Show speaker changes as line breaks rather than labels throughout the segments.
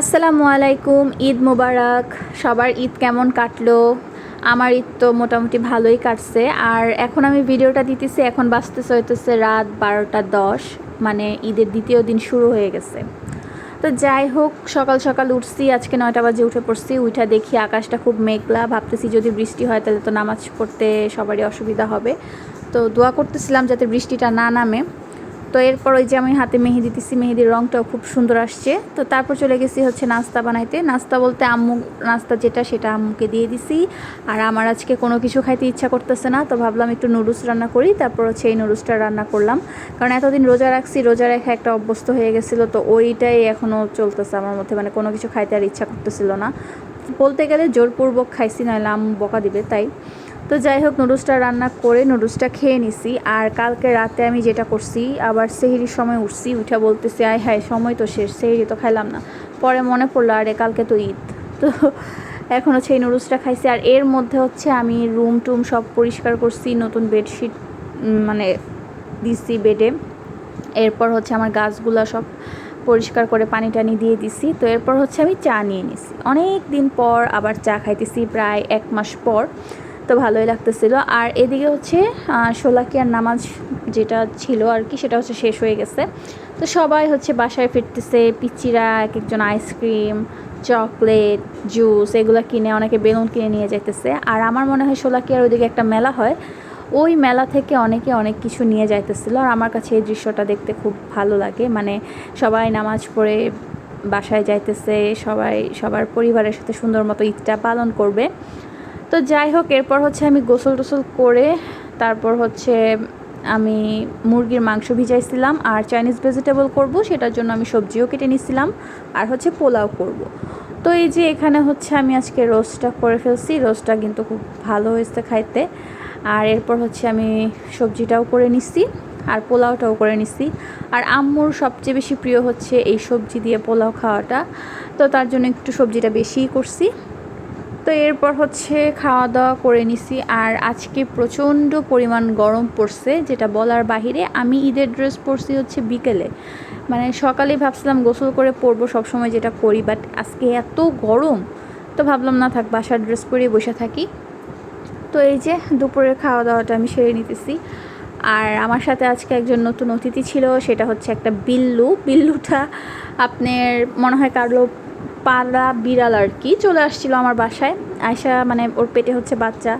আসসালামু আলাইকুম, ঈদ মোবারক। সবার ঈদ কেমন কাটলো? আমার ঈদ তো মোটামুটি ভালোই কাটছে। আর এখন আমি ভিডিওটা দিতেছি, এখন বাঁচতেছে হইতেছে রাত বারোটা দশ। মানে ঈদের দ্বিতীয় দিন শুরু হয়ে গেছে। তো যাই হোক, সকাল সকাল উঠছি, আজকে নয়টা বাজে উঠে পড়ছি। উঠা দেখি আকাশটা খুব মেঘলা। ভাবতেছি যদি বৃষ্টি হয় তাহলে তো নামাজ পড়তে সবারই অসুবিধা হবে। তো দোয়া করতেছিলাম যাতে বৃষ্টিটা না নামে। তো এরপর ওই যে আমি হাতে মেহেদি দিতেছি মেহেদির রঙটাও খুব সুন্দর আসছে। তো তারপর চলে গেছি হচ্ছে নাস্তা বানাইতে। নাস্তা বলতে আম্মু, নাস্তা যেটা সেটা আম্মুকে দিয়ে দিছি। আর আমার আজকে কোনো কিছু খাইতে ইচ্ছা করতেছে না, তো ভাবলাম একটু নুডলস রান্না করি। তারপর হচ্ছে এই নুডলসটা রান্না করলাম। কারণ এতদিন রোজা রাখছি, রোজা রেখে একটা অভ্যস্ত হয়ে গেছিল, তো ওইটাই এখনও চলতেছে আমার মধ্যে। মানে কোনো কিছু খাইতে আর ইচ্ছা করতেছিল না। বলতে গেলে জোরপূর্বক খাইছি নইলে আম্মু বকা দিবে, তাই। তো যাই হোক, নুডলসটা রান্না করে নুডলসটা খেয়ে নিছি। আর কালকে রাতে আমি যেটা করছি, আবার সেহেরির সময় উঠছি, উঠা বলতেছি, আয় হায়, সময় তো শেষ, সেহেরি তো খাইলাম না। পরে মনে পড়ল, আরে, কালকে তো ঈদ। তো এখন হচ্ছে এই নুডলসটা খাইছি। আর এর মধ্যে হচ্ছে আমি রুম টুম সব পরিষ্কার করছি, নতুন বেডশিট মানে দিছি বেডে। এরপর হচ্ছে আমার গাছগুলো সব পরিষ্কার করে পানি টানি দিয়ে দিছি। তো এরপর হচ্ছে আমি চা নিয়ে নিছি। অনেক দিন পর আবার চা খাইতেছি, প্রায় এক মাস পর। তো ভালোই লাগতেছিল। আর এদিকে হচ্ছে শোলাকিয়ার নামাজ যেটা ছিল আর কি, সেটা হচ্ছে শেষ হয়ে গেছে। তো সবাই হচ্ছে বাসায় ফিরতেছে, পিচিরা এক একজন আইসক্রিম, চকলেট, জুস, এগুলো কিনে অনেকে বেলুন কিনে নিয়ে যাইতেছে। আর আমার মনে হয় শোলাকিয়ার ওইদিকে একটা মেলা হয়। ওই মেলা থেকে অনেকে অনেক কিছু নিয়ে যাইতেছিল। আর আমার কাছে এই দৃশ্যটা দেখতে খুব ভালো লাগে। মানে সবাই নামাজ পড়ে বাসায় যাইতেছে, সবাই, সবার পরিবারের সাথে সুন্দর মতো ঈদটা পালন করবে। তো যাই হোক, এরপর হচ্ছে আমি গোসল টোসল করে তারপর হচ্ছে আমি মুরগির মাংস ভিজাইছিলাম আর চাইনিজ ভেজিটেবল করব, সেটার জন্য আমি সবজিও কেটে নিছিলাম আর হচ্ছে পোলাও করব। তো এই যে এখানে হচ্ছে আমি আজকে রোস্টটা করে ফেলছি, রোস্টটা কিন্তু খুব ভালো হয়েছে খাইতে। আর এরপর হচ্ছে আমি সবজিটাও করে নিচ্ছি আর পোলাওটাও করে নিচ্ছি আর আম্মুর সবচেয়ে বেশি প্রিয় হচ্ছে এই সবজি দিয়ে পোলাও খাওয়াটা। তো তার জন্য একটু সবজিটা বেশিই করছি। তো এরপর হচ্ছে খাওয়া দাওয়া করে নিছি। আর আজকে প্রচণ্ড পরিমাণ গরম পড়ছে, যেটা বলার বাহিরে আমি ঈদের ড্রেস পরছি হচ্ছে বিকেলে। মানে সকালে ভাবছিলাম গোসল করে পরবো, সবসময় যেটা করি বাট আজকে এত গরম, তো ভাবলাম না থাক, বাসার ড্রেস পরে বসে থাকি। তো এই যে দুপুরের খাওয়া দাওয়াটা আমি সেরে নিতেছি। আর আমার সাথে আজকে একজন নতুন অতিথি ছিল, সেটা হচ্ছে একটা বিল্লু। বিল্লুটা আপনার মনে হয় কারও পাড়া বিড়াল আর কি চলে আসছিল আমার বাসায়। আয়সা মানে ওর পেটে হচ্ছে বাচ্চা,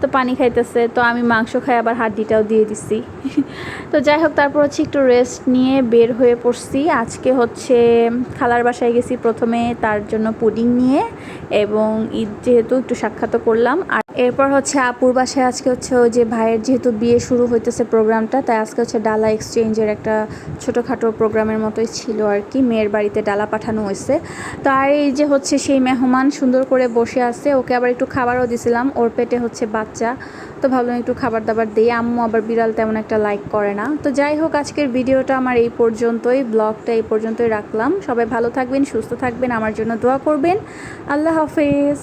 তো পানি খাইতেছে, তো আমি মাংস খাই, আবার হাড্ডিটাও দিয়ে দিছি। তো যাই হোক, তারপর হচ্ছে একটু রেস্ট নিয়ে বের হয়ে পড়ছি। আজকে হচ্ছে খালার বাসায় গেছি প্রথমে তার জন্য পুডিং নিয়ে, এবং ঈদ যেহেতু একটু সাক্ষাৎ করলাম। আর এরপর হচ্ছে আপুর বাসায় আজকে হচ্ছে ওই যে ভাইয়ের যেহেতু বিয়ে শুরু হইতেছে প্রোগ্রামটা, তাই আজকে হচ্ছে ডালা এক্সচেঞ্জের একটা ছোটোখাটো প্রোগ্রামের মতোই ছিল আর কি। মেয়ের বাড়িতে ডালা পাঠানো হয়েছে তো আর এই যে হচ্ছে সেই মেহমান সুন্দর করে বসে আছে, ওকে আবার একটু খাবারও দিছিলাম। ওর পেটে হচ্ছে বাচ্চা, তো ভাবলাম একটু খাবার দাবার দিই। আম্মু আবার বিড়াল তেমন একটা লাইক করে না। তো যাই হোক, আজকের ভিডিওটা আমার এই পর্যন্তই। ব্লগটা এই পর্যন্তই রাখলাম। সবাই ভালো থাকবেন, সুস্থ থাকবেন। আমার জন্য দোয়া করবেন। আল্লাহ হাফেজ।